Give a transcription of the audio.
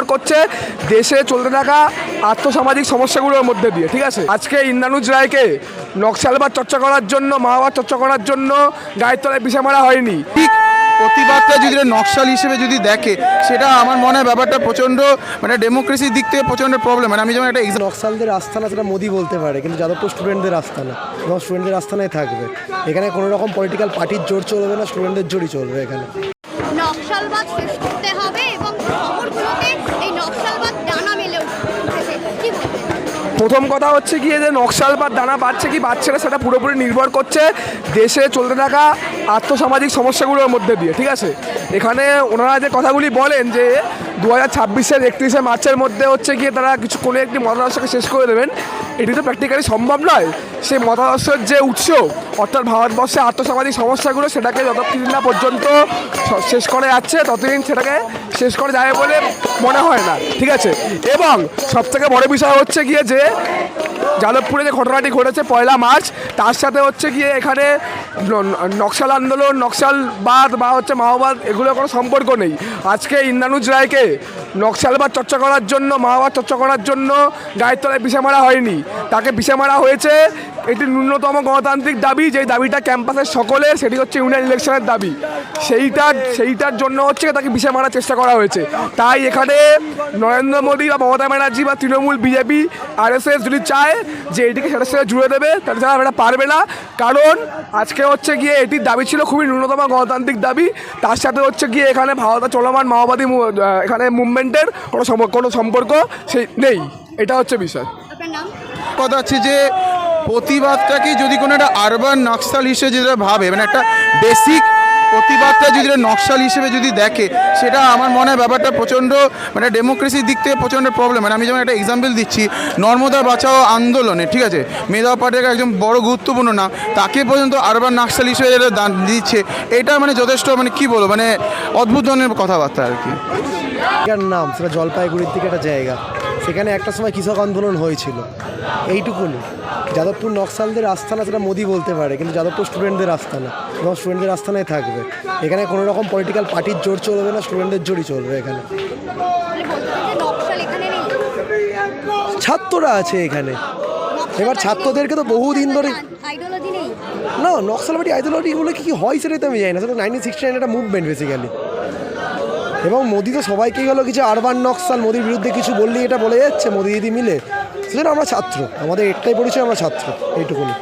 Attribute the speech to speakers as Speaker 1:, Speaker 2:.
Speaker 1: নির্ভর করছে দেশে চলতে থাকা আর্থসামাজিক সমস্যাগুলোর মধ্যে দিয়ে ঠিক আছে? আজকে ইন্দ্রানুজ রায়কে নকশালবাদ চর্চা করার জন্য মাওবাদ চর্চা করার জন্য গায়ের তলায় বিষা মারা হয়নি।
Speaker 2: ঠিক প্রতিবাদটা যদি নকশাল হিসেবে যদি দেখে সেটা আমার মনে হয় ব্যাপারটা প্রচণ্ড মানে ডেমোক্রেসির দিক থেকে প্রচণ্ড প্রবলেম মানে আমি যেমন একটা
Speaker 3: নকশালদের আস্থানা সেটা মোদি বলতে পারে কিন্তু যাদবপুর স্টুডেন্টদের আস্থানা এবং স্টুডেন্টদের আস্থানায় থাকবে। এখানে কোনো রকম পলিটিক্যাল পার্টির জোর চলবে না স্টুডেন্টদের জোরই চলবে এখানে।
Speaker 4: নকশালবাদ শেষ করতে হবে
Speaker 1: প্রথম কথা হচ্ছে গিয়ে যে নকশাল বা দানা বাড়ছে কি বাড়ছে না সেটা পুরোপুরি নির্ভর করছে দেশে চলতে থাকা আর্থসামাজিক সমস্যাগুলোর মধ্যে দিয়ে, ঠিক আছে? এখানে ওনারা যে কথাগুলি বলেন যে দু হাজার ছাব্বিশের একত্রিশে মার্চের মধ্যে হচ্ছে গিয়ে তারা কিছু কোনো একটি মতাদর্শকে শেষ করে দেবেন। এটি তো প্র্যাকটিক্যালি সম্ভব নয়। সে মতাদর্শের যে উৎস, অর্থাৎ ভারতবর্ষে আত্মসামাজিক সমস্যাগুলো সেটাকে যতক্ষণ না পর্যন্ত শেষ করা যাচ্ছে, ততদিন সেটাকে শেষ করা যাবে বলে মনে হয় না। ঠিক আছে? এবং সবথেকে বড় বিষয় হচ্ছে গিয়ে যে যাদবপুরে যে ঘটনাটি ঘটেছে পয়লা মার্চ, তার সাথে হচ্ছে গিয়ে এখানে নকশাল আন্দোলন নকশালবাদ বা হচ্ছে মাওবাদ, এগুলোর কোনো সম্পর্ক নেই। আজকে ইন্দ্রানুজ রায়কে নকশালবাদ চর্চা করার জন্য, মাওবাদ চর্চা করার জন্য গায়ের তলায় মারা হয়নি। তাকে বিষা মারা হয়েছে এটি ন্যূনতম গণতান্ত্রিক দাবি, যেই দাবিটা ক্যাম্পাসের সকলের, সেটি হচ্ছে ইউনিয়ন ইলেকশনের দাবি। সেইটার সেইটার জন্য হচ্ছে তাকে বিষা মারার চেষ্টা করা হয়েছে। তাই এখানে নরেন্দ্র মোদী বা মমতা ব্যানার্জি বা Trinamool BJP R S S যদি চায় যে এটিকে সেটার সাথে জুড়ে দেবে তাহলে তারা এটা পারবে না। কারণ আজকে হচ্ছে গিয়ে এটির দাবি ছিল খুবই ন্যূনতম গণতান্ত্রিক দাবি। তার সাথে হচ্ছে গিয়ে এখানে ভারত চলমান মাওবাদী এখানে মুভমেন্টের কোনো কোনো সম্পর্ক সেই নেই। এটা হচ্ছে বিষয়।
Speaker 2: কথা হচ্ছে যে প্রতিবাদটাকে যদি কোনো একটা আরবান নকশাল হিসেবে যেটা ভাবে মানে একটা বেসিক প্রতিবাদটা যদি নকশাল হিসেবে যদি দেখে, সেটা আমার মনে হয় ব্যাপারটা প্রচণ্ড মানে ডেমোক্রেসির দিক থেকে প্রচণ্ড প্রবলেম মানে আমি যেমন একটা এক্সাম্পল দিচ্ছি, নর্মদা বাঁচাও আন্দোলনে, ঠিক আছে? মেধা পাটের একজন বড় গুরুত্বপূর্ণ নাম তাকে পর্যন্ত আরবান নকশাল হিসেবে যেটা দিচ্ছে, এটা মানে যথেষ্ট মানে কি বলব মানে অদ্ভুত ধরনের কথাবার্তা আর কি।
Speaker 3: নাম, সেটা জলপাইগুড়ির দিকে একটা জায়গা। সেখানে একটা সময় কৃষক আন্দোলন হয়েছিল। এইটুকুনি। যাদবপুর নকশালদের আস্থানা সেটা মোদি বলতে পারে কিন্তু যাদবপুর স্টুডেন্টদের আস্থানা এবং স্টুডেন্টদের আস্থানায় থাকবে। এখানে কোনো রকম পলিটিক্যাল পার্টির জোর চলবে না স্টুডেন্টদের জোরই চলবে এখানে।
Speaker 4: মানে
Speaker 3: ছাত্ররা আছে এখানে। এবার ছাত্রদেরকে তো বহুদিন ধরে না নকশালবাড়ি আইডিওলজি কি কি হয় সেটাই তো আমি জানি না। সেটা নাইনটিন সিক্সটি নাইন একটা মুভমেন্ট বেসিক্যালি এবং মোদি তো সবাইকেই হলো কিছু আরবান নকশাল মোদির বিরুদ্ধে কিছু বললেই এটা বলে যাচ্ছে, মোদি দিদি মিলে। সেজন্য আমরা ছাত্র, আমাদের একটাই পরিচয়, আমরা ছাত্র, এইটুকুনি।